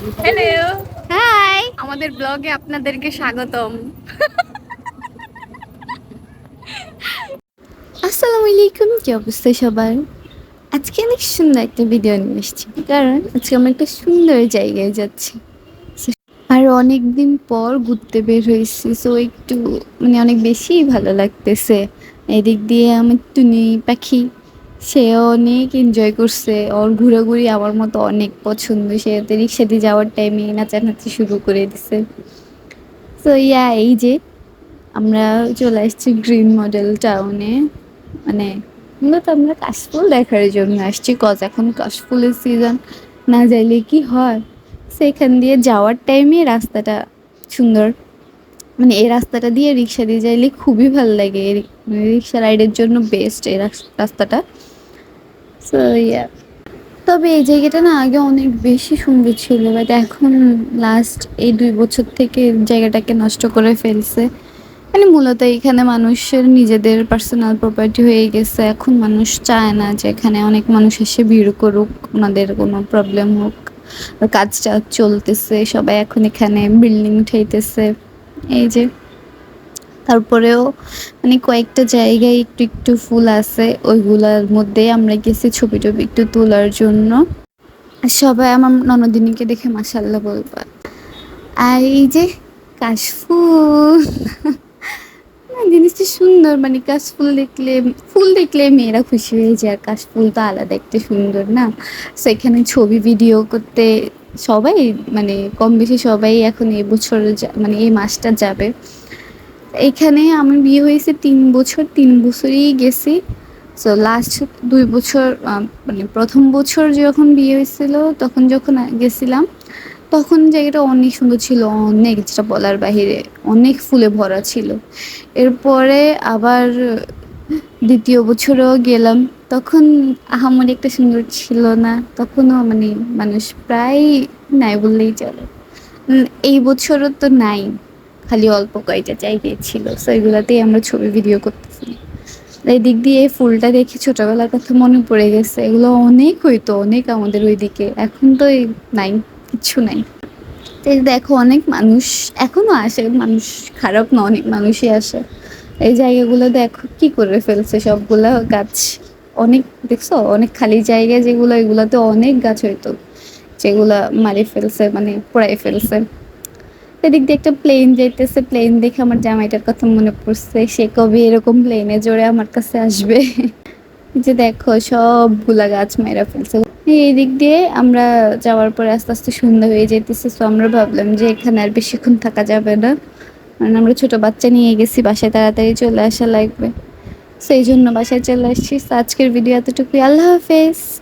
Hello hi আমাদের ব্লগে আপনাদেরকে স্বাগতম। আসসালামু আলাইকুম কি অবস্থা সবার? আজকে অনেক সুন্দর একটা ভিডিও নিয়ে এসেছি কারণ আজকে আমরা একটা সুন্দর জায়গায় যাচ্ছি। আর অনেক দিন পর ঘুরতে বের হয়েছি সো একটু মানে অনেক বেশি ভালো লাগতেছে। এদিক দিয়ে আমার টুনি পাখি সে অনেক এনজয় করছে। ওর ঘোরাঘুরি আমার মতো অনেক পছন্দ। সে রিক্সা দিয়ে যাওয়ার টাইমে নাচানাচি শুরু করে দিছে। তো ইয়া এই যে আমরা চলে আসছি গ্রিন মডেল টাউনে মানে মূলত আমরা কাশফুল দেখার জন্য আসছি। কজ এখন কাশফুলের সিজন না যাইলে কি হয়? সেখান দিয়ে যাওয়ার টাইমে রাস্তাটা সুন্দর। মানে এই রাস্তাটা দিয়ে রিক্সা দিয়ে যাইলে খুবই ভালো লাগে। রিক্সা রাইডের জন্য বেস্ট এই রাস- রাস্তাটা। সো ইয়া তবে এই জায়গাটা না আগে অনেক বেশি সুন্দর ছিল। বাট এখন লাস্ট এই দুই বছর থেকে জায়গাটাকে নষ্ট করে ফেলছে। মানে মূলত এখানে মানুষের নিজেদের পার্সোনাল প্রপার্টি হয়ে গেছে। এখন মানুষ চায় না যে এখানে অনেক মানুষ এসে ভিড় করুক, ওনাদের কোনো প্রবলেম হোক। কাজটা চলতেছে, সবাই এখন এখানে বিল্ডিং উঠাইতেছে এই যে তারপরেও মানে কয়েকটা জায়গায় একটু একটু ফুল আছে, ওইগুলার মধ্যে আমরা গেছি ছবি টবি একটু তোলার জন্য। সবাই আমার ননদিনীকে দেখে মাসাল্লাহ বলবা। আর এই যে কাশফুল জিনিসটা সুন্দর মানে কাশফুল দেখলে, ফুল দেখলে মেয়েরা খুশি হয়ে যায়, আর কাশফুল তো আলাদা একটা সুন্দর না। সেখানে ছবি ভিডিও করতে সবাই মানে কম বেশি সবাই এখন এই বছর মানে এই মাসটা যাবে। এখানে আমার বিয়ে হয়েছে তিন বছর, তিন বছরই গেছি। সো লাস্ট দুই বছর মানে প্রথম বছর যখন বিয়ে হয়েছিল, তখন যখন গেছিলাম, তখন জায়গাটা অনেক সুন্দর ছিল, অনেক যেটা বলার বাহিরে, অনেক ফুলে ভরা ছিল। এরপরে আবার দ্বিতীয় বছরেও গেলাম, তখন আহামরি একটা সুন্দর ছিল না, তখনও মানে মানুষ প্রায় নাই বললেই চলে। এই বছরও তো নাই। খালি অল্প কয়েকটা জায়গায় ছিল সো এগুলাতেই আমরা ছবি ভিডিও করতেছি। এই দিক দিয়ে ফুলটা দেখে ছোটবেলার কথা মনে পড়ে গেছে, এগুলো অনেক হইতো, অনেক আমাদের ওইদিকে, এখন তো নাই, কিচ্ছু নাই। দেখো, অনেক মানুষ এখনও আসে, মানুষ খারাপ না, অনেক মানুষই আসে। এই জায়গাগুলো দেখো, কি করে ফেলছে সবগুলা গাছ? অনেক, দেখছ? অনেক খালি জায়গা যেগুলো, এগুলোতে অনেক গাছ হইতো, যেগুলা মারি ফেলছে মানে পোড়াই ফেলছে। এদিক দিয়ে একটা প্লেন যাইতেছে প্লেন দেখে আমার জামাইটার কথা মনে পড়ছে। সে কবে এরকম প্লেনে জোরে আমার কাছে আসবে? যে দেখো, সবগুলা গাছ মেরা ফেলছে। এই দিক দিয়ে আমরা যাওয়ার পরে আস্তে আস্তে সন্ধ্যা হয়ে যেতেছে তো আমরা ভাবলাম যে এখানে আর বেশিক্ষণ থাকা যাবে না। কারণ আমরা ছোট বাচ্চা নিয়ে গেছি, বাসায় তাড়াতাড়ি চলে আসা লাগবে। সেই জন্য বাসায় চলে আসছি। আজকের ভিডিও এতটুকুই। আল্লাহ হাফেজ।